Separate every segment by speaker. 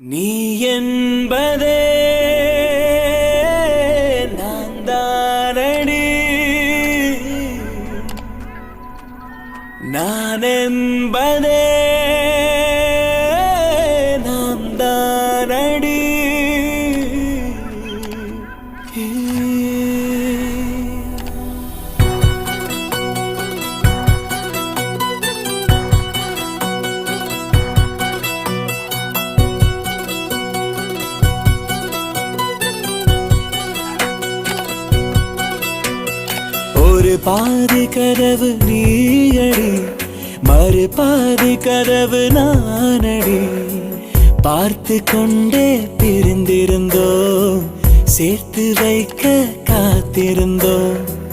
Speaker 1: நீ என்பதே பாதி கதவு நீயடி மறு பாதி கதவு நானடி. பார்த்து கொண்டே பிரிந்திருந்தோம் சேர்த்து வைக்க காத்திருந்தோம்.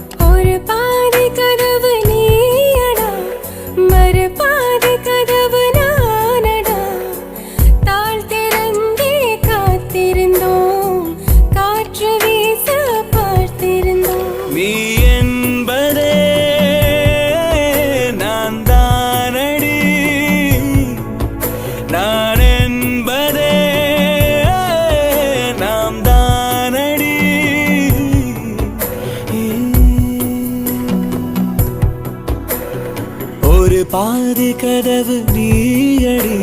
Speaker 2: பாதி கதவு நீயடி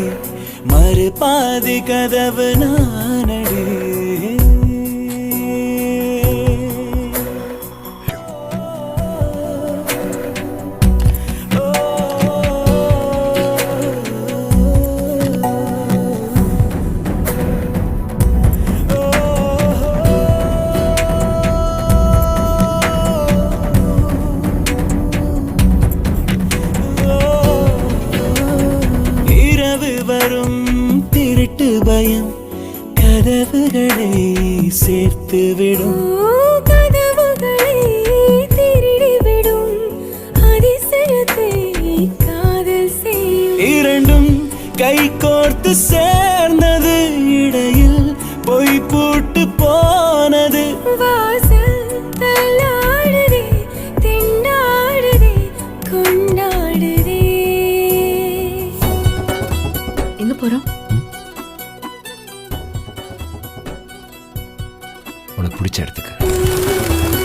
Speaker 2: மறு பாதி கதவு நானடி.
Speaker 1: பயம் கதவுகளை சேர்த்து விடும்
Speaker 2: கதவுகளை திருடிவிடும். அதிசயத்தை காதல் செய்யும்.
Speaker 1: இரண்டும் கை கோர்த்து சேர்ந்தது இடையில் பொய் பூட்டு போனது.
Speaker 3: எங்க போறோம்?
Speaker 4: உனக்கு பிடிச்ச இடத்துக்கு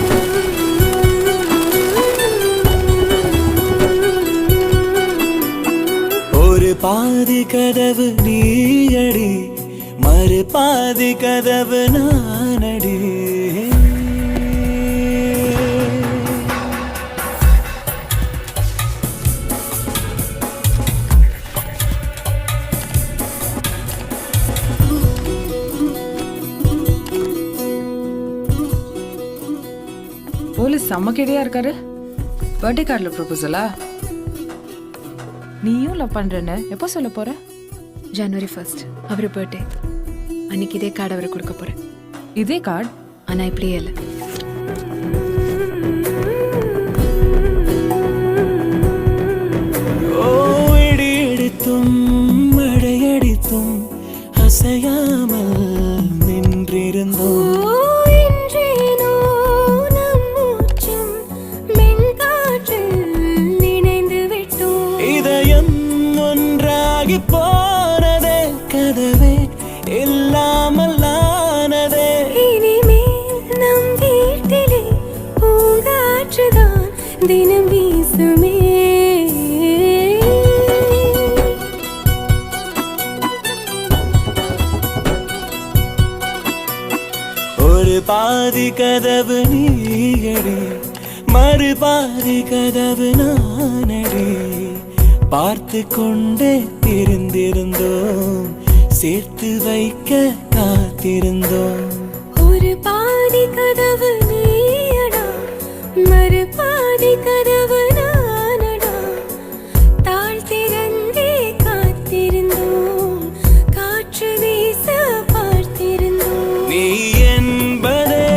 Speaker 1: ஒரு பாதி கதவு நீயடி மறு பாதி கதவு நானடி
Speaker 3: போலீஸ் செம்ம கிடையா இருக்காரு. பர்த்டே கார்டில் ப்ரொபோசலா நீயும் லவ் பண்றேன்னு எப்போ சொல்ல போற?
Speaker 5: ஜனவரி ஃபர்ஸ்ட் அவர் பர்த்டே அன்னைக்கு இதே கார்டு அவர் கொடுக்க போறேன்.
Speaker 3: இதே கார்டு
Speaker 5: ஆனா இப்படியே இல்லை.
Speaker 1: ஒன்றாகி போனதே கதவே இல்லாமல் ஆனதே
Speaker 2: இனிமேல் நம் வீட்டிலே பூங்காற்றுதான் தினம் வீசுமே.
Speaker 1: ஒரு பாதி கதவு நீயடி மறு பாதி கதவு நானடி. பார்த்து கொண்டே இருந்திருந்தோம் சேர்த்து வைக்க காத்திருந்தோம்.
Speaker 2: ஒரு பாதி கதவு நீயடா மறு பாதி கதவு நானடா. தாழ் திறந்தே காத்திருந்தோம் காற்று வீச பார்த்திருந்தோம்.
Speaker 1: நீ என்பதே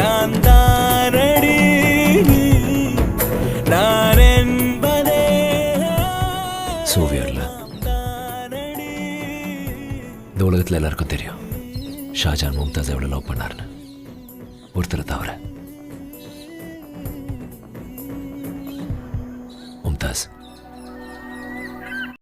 Speaker 1: நான் தானடி. நான்
Speaker 4: உலகத்தில் எல்லாருக்கும் தெரியும். ஷாஜான் மும்தாஸ் எவ்வளோ லவ் பண்ணார்னு ஒருத்தரை தவிர